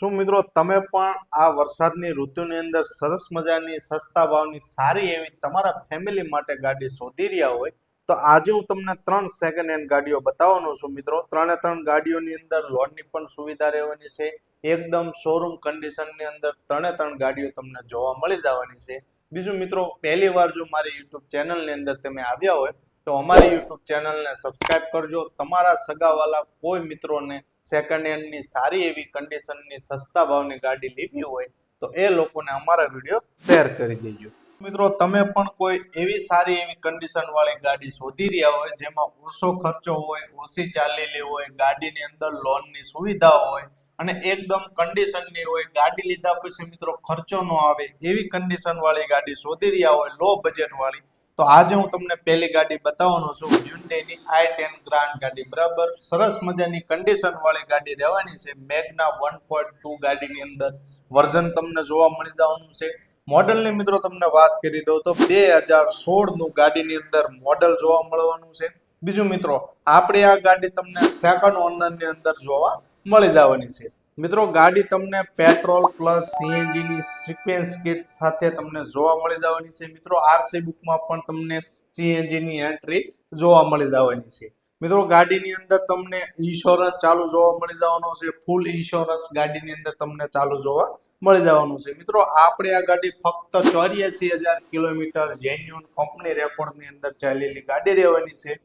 શું મિત્રો તમે પણ આ વરસાદની ઋતુની અંદર સરસ મજાની સસ્તા ભાવની સારી એવી તમારા ફેમિલી માટે ગાડી શોધી રહ્યા હોય, તો આજે હું તમને ત્રણ સેકન્ડ હેન્ડ ગાડીઓ બતાવવાનો છું મિત્રો. ત્રણે ત્રણ ગાડીઓની અંદર લોનની પણ સુવિધા રહેવાની છે. એકદમ શોરૂમ કન્ડિશનની અંદર ત્રણે ત્રણ ગાડીઓ તમને જોવા મળી જવાની છે. બીજું મિત્રો, પહેલી વાર જો મારી યુટ્યુબ ચેનલની અંદર તમે આવ્યા હોય, તો અમારી યુટ્યુબ ચેનલને સબસ્ક્રાઈબ કરજો. તમારા સગાવાલા કોઈ મિત્રોને સેકન્ડ હેન્ડની સારી એવી કન્ડિશનની સસ્તા ભાવની ગાડી લેવી હોય તો એ લોકોને અમારા વીડિયો શેર કરી દેજો. મિત્રો, તમે પણ કોઈ એવી સારી એવી કન્ડિશન વાળી ગાડી શોધી રહ્યા હોય જેમાં ઓછો ખર્ચો હોય, ઓછી ચાલેલી હોય, ગાડીની અંદર લોનની સુવિધા હોય અને એકદમ કન્ડિશનની હોય, ગાડી લીધા પછી મિત્રો ખર્ચો ન આવે એવી કન્ડિશન વાળી ગાડી શોધી રહ્યા હોય લો બજેટ વાળી તો આજે હું તમને પહેલી ગાડી બતાવવાનો છું. હ્યુન્ડેની આઈ ટેન ગ્રાન્ડ ગાડી. બરાબર? સરસ મજાની કન્ડિશન વાળી ગાડી રહેવાની છે. મેગના વન પોઈન્ટ ટુ ગાડીની અંદર વર્ઝન તમને જોવા મળી જવાનું છે. મોડલની મિત્રો તમને વાત કરી દઉં તો બે હજાર સોળનું ગાડીની અંદર મોડલ જોવા મળવાનું છે. બીજું મિત્રો, આપણે આ ગાડી તમને સેકન્ડ ઓનરની અંદર જોવા મળી જવાની છે. મિત્રો, ગાડી તમને પેટ્રોલ પ્લસ સીએનજી ની સિક્વેન્સ કિટ સાથે તમને જોવા મળી જવાની છે. મિત્રો આરસી બુકમાં પણ તમને સીએનજી ની એન્ટ્રી જોવા મળી જવાની છે. મિત્રો, ગાડીની અંદર તમને ઇન્સ્યોરન્સ ચાલુ જોવા મળી જવાનો છે. ફૂલ ઇન્સ્યોરન્સ ગાડીની અંદર તમને ચાલુ જોવા મળી જવાનું છે. મિત્રો, આપણે આ ગાડી ફક્ત ચોર્યાસી હજાર કિલોમીટર જેન્યુન કંપની રેકોર્ડની અંદર ચાલેલી ગાડી રહેવાની છે.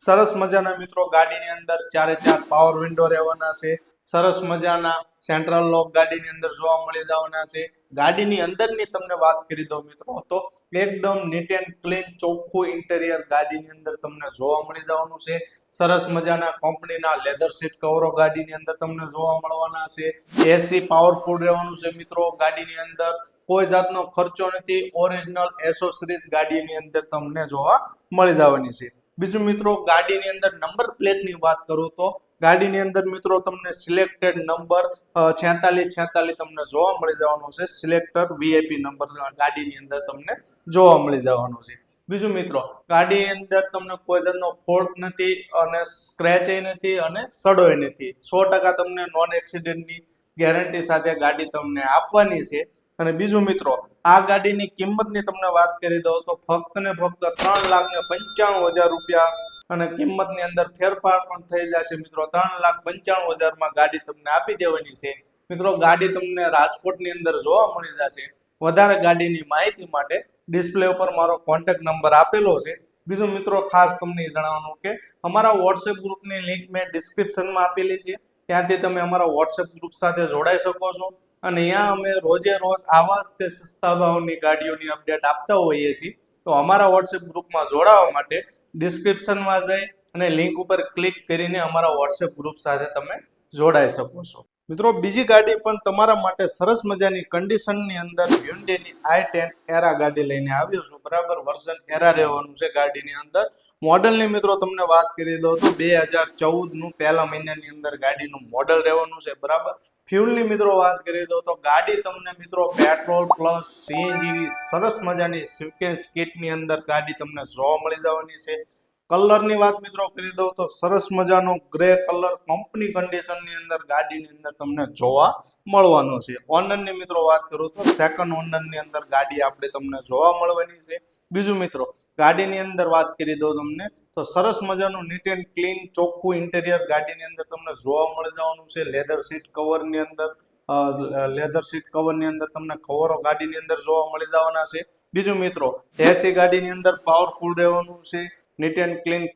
સરસ મજાના મિત્રો, ગાડીની અંદર ચારે ચાર પાવર વિન્ડો રહેવાના છે. સરસ મજાના સેન્ટ્રલ લોક ગાડીની અંદર જોવા મળી જવાના છે. ગાડીની અંદરની તમને વાત કરી દઉં મિત્રો તો એકદમ નીટ એન્ડ ક્લીન ચોખ્ખું ઇન્ટેરિયર ગાડીની અંદર તમને જોવા મળી જવાનું છે. સરસ મજાના કંપનીના લેધર સીટ કવરો ગાડીની અંદર તમને જોવા મળવાના છે. એસી પાવરફુલ રહેવાનું છે મિત્રો ગાડીની અંદર. કોઈ જાતનો ખર્ચો નથી. ઓરિજિનલ એસોસરીઝ ગાડીની અંદર તમને જોવા મળી જવાની છે. બીજું મિત્રો ગાડીની અંદર નંબર પ્લેટની વાત કરું તો ગાડીની અંદર મિત્રો તમને સિલેક્ટેડ નંબર છેતાલીસ છેતાલીસ તમને જોવા મળી જવાનો છે. સિલેક્ટર વીઆઈપી નંબર ગાડીની અંદર તમને જોવા મળી જવાનો છે. બીજું મિત્રો, ગાડીની અંદર તમને કોઈ જાતનો ફોલ્ટ નથી અને સ્ક્રેચ નથી અને સડોય નથી. સો ટકા તમને નોન એક્સિડન્ટની ગેરંટી સાથે ગાડી તમને આપવાની છે. અને બીજું મિત્રો, આ ગાડીની કિંમતની તમને વાત કરી દઉં તો ફક્ત ને ફક્ત ત્રણ લાખ ને પંચાણું હજાર રૂપિયા અને કિંમતની અંદર ફેરફાર પણ થઈ જશે. મિત્રો, ત્રણ લાખ પંચાણું હજારમાં ગાડી તમને આપી દેવાની છે. મિત્રો, ગાડી તમને રાજકોટની અંદર જોવા મળી જશે. વધારે ગાડીની માહિતી માટે ડિસ્પ્લે ઉપર મારો કોન્ટેક્ટ નંબર આપેલો છે. બીજું મિત્રો, ખાસ તમને જણાવવાનું કે અમારા વોટ્સએપ ગ્રુપની લિંક મેં ડિસ્ક્રિપ્શનમાં આપેલી છે. ત્યાંથી તમે અમારા વોટ્સએપ ગ્રુપ સાથે જોડાઈ શકો છો. અને અહીંયા અમે રોજે રોજ આવા તે સસ્તા ભાવની ગાડીઓની અપડેટ આપતા હોઈએ છીએ. તો અમારા વોટ્સએપ ગ્રુપમાં જોડાવા માટે ડિસ્ક્રિપ્શનમાં જઈ અને લિંક ઉપર ક્લિક કરીને અમારા વોટ્સએપ ગ્રુપ સાથે તમે જોડાઈ શકો છો. મિત્રો, બીજી ગાડી પણ તમારા માટે સરસ મજાની કન્ડિશનની અંદર હ્યુન્ડેની આઈ ટેન એરા ગાડી લઈને આવ્યો છું. બરાબર? વર્ઝન એરા રહેવાનું છે ગાડીની અંદર. મોડલની મિત્રો, તમને વાત કરી દઉં તો બે હજાર ચૌદનું પહેલા મહિનાની અંદર ગાડીનું મોડલ રહેવાનું છે. બરાબર? ફ્યુલની મિત્રો વાત કરી દઉં તો ગાડી તમને મિત્રો પેટ્રોલ પ્લસ સીએનજીની સરસ મજાની સિક્વેન્સ કિટની અંદર ગાડી તમને જોવા મળી જવાની છે. કલરની વાત મિત્રો કરી દઉં તો સરસ મજાનો ગ્રે કલર કંપની કન્ડિશનની અંદર ગાડીની અંદર તમને જોવા મળવાનો છે. ઓનરની મિત્રો વાત કરું તો સેકન્ડ ઓનરની અંદર ગાડી આપણે તમને જોવા મળવાની છે. બીજું મિત્રો ગાડીની અંદર વાત કરી દઉં તમને તો સરસ મજાનું નીટ એન્ડ ક્લીન ચોખ્ખું ઇન્ટેરિયર ગાડીની અંદર તમને જોવા મળી જવાનું છે. લેધર સીટ કવરની અંદર લેધર સીટ કવરની અંદર તમને કવરો ગાડીની અંદર જોવા મળી જવાના છે. બીજું મિત્રો એસી ગાડીની અંદર પાવરફુલ રહેવાનું છે. નીટ એન્ડ ક્લીન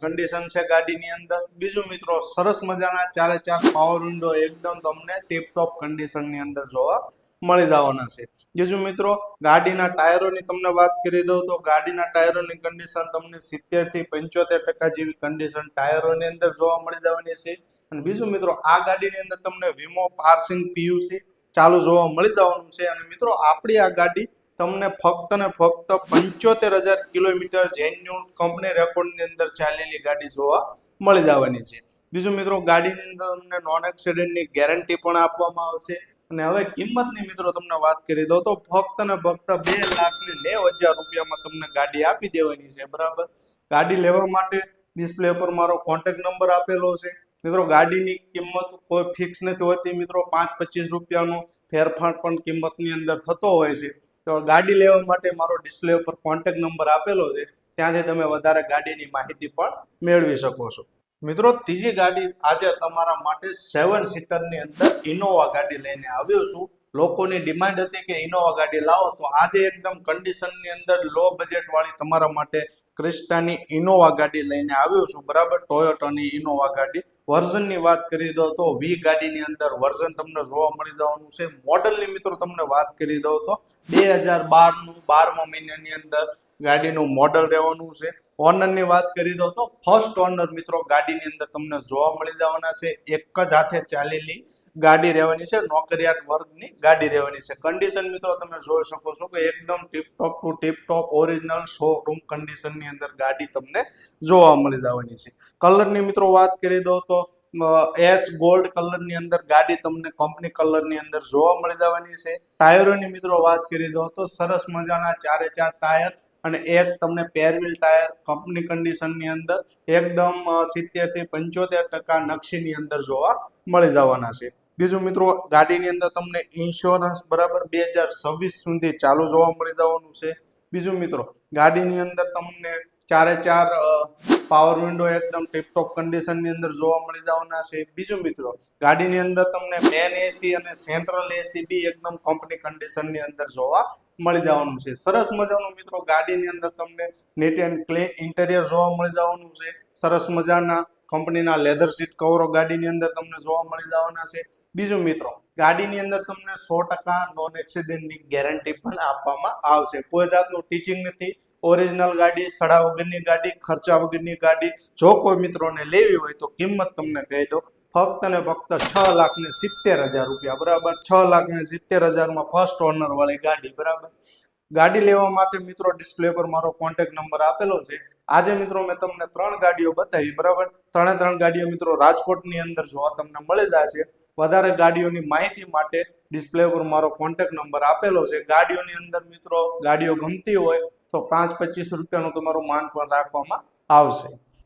કન્ડિશન છે ગાડીની અંદર. બીજું મિત્રો, સરસ મજાના ચારે ચાર પાવર વિન્ડો એકદમ તમને ટીપટોપ કન્ડિશનની અંદર જોવા મળી જવાના છે. બીજું મિત્રો, ગાડીના ટાયરોની તમને વાત કરી દઉં તો ગાડીના ટાયરોની કન્ડિશન તમને સિત્તેરથી પંચોતેર ટકા જેવી કન્ડિશન ટાયરોની અંદર જોવા મળી જવાની છે. અને બીજું મિત્રો, આ ગાડીની અંદર તમને વીમો, પાર્સિંગ પીયુસી ચાલુ જોવા મળી જવાનું છે. અને મિત્રો, આપણી આ ગાડી તમને ફક્ત ને ફક્ત પંચોતેર હજાર કિલોમીટર જેન્યુન કંપની રેકોર્ડની અંદર ચાલેલી ગાડી જોવા મળી જવાની છે. બીજું મિત્રો, ગાડીની અંદર તમને નોન એક્સિડન્ટની ગેરંટી પણ આપવામાં આવશે. અને હવે કિંમતની મિત્રો તમને વાત કરી દો તો ફક્ત ને ફક્ત બે લાખ ને નેવ હજાર રૂપિયામાં તમને ગાડી આપી દેવાની છે, બરાબર? ગાડી લેવા માટે ડિસ્પ્લે પર મારો કોન્ટેક્ટ નંબર આપેલો છે. મિત્રો, ગાડીની કિંમત કોઈ ફિક્સ નથી હોતી મિત્રો. પાંચ પચીસ રૂપિયાનો ફેરફાર પણ કિંમતની અંદર થતો હોય છે. તો ગાડી લેવા માટે મારો ડિસ્પ્લે ઉપર કોન્ટેક્ટ નંબર આપેલો છે. ત્યાંથી તમે વધારે ગાડીની માહિતી પણ મેળવી શકો છો. મિત્રો, ત્રીજી ગાડી આજે તમારા માટે સેવન સીટરની અંદર ઇનોવા ગાડી લઈને આવ્યો છું. લોકોની ડિમાન્ડ હતી કે ઇનોવા ગાડી લાવો, તો આજે એકદમ કન્ડિશનની અંદર લો બજેટ વાળી તમારા માટે ક્રિસ્ટાની ઇનોવા ગાડી લઈને આવ્યો છું. બરાબર ટોયોટાની ઇનોવા ગાડી. વર્ઝનની વાત કરી દો તો વી ગાડીની અંદર વર્ઝન તમને જોવા મળી જવાનું છે. મોડલની મિત્રો તમને વાત કરી દઉં તો બે હજાર બારનું બારમા મહિનાની અંદર ગાડીનું મોડલ રહેવાનું છે. ઓનરની વાત કરી દો તો ફર્સ્ટ ઓનર મિત્રો, ગાડીની અંદર તમને જોવા મળી જવાના છે. એક જ હાથે ચાલેલી ગાડી રહેવાની છે, નોકરિયાત વર્ગની ગાડી રહેવાની છે. કન્ડિશન મિત્રો તમે જોઈ શકો છો કે એકદમ tiptop to tiptop original showroom કન્ડિશનની અંદર ગાડી તમને જોવા મળી જવાની છે. કલરની મિત્રો વાત કરી દો તો એસ ગોલ્ડ કલરની અંદર ગાડી તમને કંપની કલરની અંદર જોવા મળી જવાની છે. ટાયરોની મિત્રો વાત કરી દો તો સરસ મજાના ચારે ચાર ટાયર અને એક તમને પેરવીલ ટાયર કંપની કન્ડિશનની અંદર એકદમ સિત્તેરથી પંચોતેર ટકા નકશીની અંદર જોવા મળી જવાના છે. બીજું મિત્રો, ગાડીની અંદર તમને ઇન્સ્યોરન્સ બરાબર બે છવ્વીસ સુધી ચાલુ જોવા મળી જવાનું છે. બીજું મિત્રો, ગાડીની અંદર તમને ચારે ચાર પાવર વિન્ડો એકદમ ટીપટોપ કન્ડિશનની અંદર જોવા મળી જવાના છે. બીજું મિત્રો, ગાડીની અંદર તમને મેન એસી અને સેન્ટ્રલ એસી બી એકદમ કંપની કન્ડિશનની અંદર જોવા મળી જવાનું છે. સરસ મજાનું મિત્રો ગાડીની અંદર તમને નીટ એન્ડ ક્લીન ઇન્ટેરિયર જોવા મળી જવાનું છે. સરસ મજાના કંપનીના લેધર સીટ કવરો ગાડીની અંદર તમને જોવા મળી જવાના છે. બીજું મિત્રો, ગાડીની અંદર તમને સો ટકા નોન એક્સિડેન્ટની ગેરંટી પણ આપવામાં આવશે. કોઈ જાતનું ટીચિંગ નથી. ઓરિજિનલ ગાડી, સડા વગરની ગાડી, ખર્ચા વગરની ગાડી, જો કોઈ મિત્રોને લેવી હોય તો કિંમત તમને કહી દો ફક્ત ને ફક્ત છ લાખ ને સિત્તેર હજાર રૂપિયા, બરાબર? છ લાખ ને સિત્તેર હજારમાં ફર્સ્ટ ઓનર વાળી ગાડી, બરાબર? ગાડી લેવા માટે મિત્રો ડિસ્પ્લે પર મારો કોન્ટેક્ટ નંબર આપેલો છે. આજે મિત્રો મેં તમને ત્રણ ગાડીઓ બતાવી, બરાબર? ત્રણે ત્રણ ગાડીઓ મિત્રો રાજકોટની અંદર જોવા તમને મળી જશે, વધારે ગાડીઓની માહિતી માટે ડિસ્પ્લે પર મારો કોન્ટેક્ટ નંબર આપેલો છે. ગાડીઓની અંદર મિત્રો ગાડીઓ ગમતી હોય તો પાંચ પચીસ રૂપિયાનું તમારું માન પણ રાખવામાં આવશે.